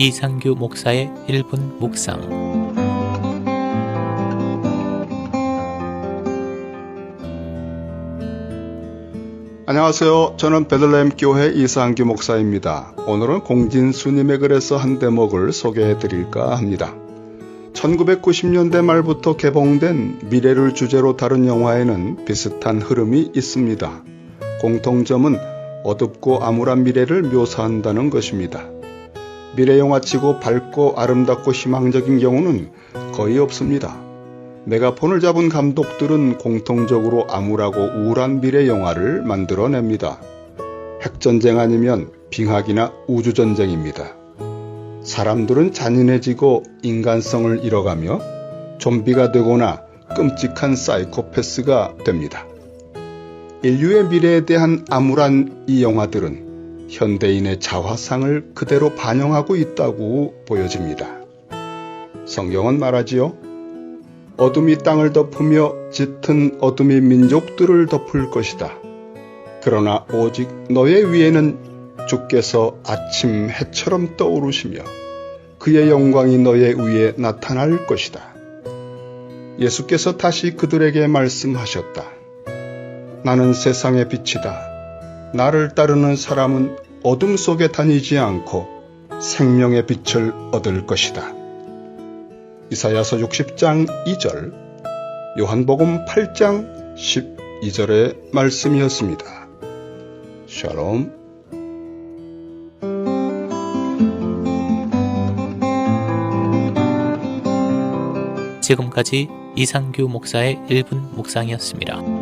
이상규 목사의 1분 묵상 안녕하세요. 저는 베들레헴 교회 이상규 목사입니다. 오늘은 공진수님의 글에서 한 대목을 소개해 드릴까 합니다. 1990년대 말부터 개봉된 미래를 주제로 다룬 영화에는 비슷한 흐름이 있습니다. 공통점은 어둡고 암울한 미래를 묘사한다는 것입니다. 미래 영화치고 밝고 아름답고 희망적인 경우는 거의 없습니다. 메가폰을 잡은 감독들은 공통적으로 암울하고 우울한 미래 영화를 만들어냅니다. 핵전쟁 아니면 빙하기나 우주전쟁입니다. 사람들은 잔인해지고 인간성을 잃어가며 좀비가 되거나 끔찍한 사이코패스가 됩니다. 인류의 미래에 대한 암울한 이 영화들은 현대인의 자화상을 그대로 반영하고 있다고 보여집니다. 성경은 말하지요. 어둠이 땅을 덮으며 짙은 어둠이 민족들을 덮을 것이다. 그러나 오직 너의 위에는 주께서 아침 해처럼 떠오르시며 그의 영광이 너의 위에 나타날 것이다. 예수께서 다시 그들에게 말씀하셨다. 나는 세상의 빛이다. 나를 따르는 사람은 어둠 속에 다니지 않고 생명의 빛을 얻을 것이다. 이사야서 60장 2절, 요한복음 8장 12절의 말씀이었습니다. 샬롬. 지금까지 이상규 목사의 1분 묵상이었습니다.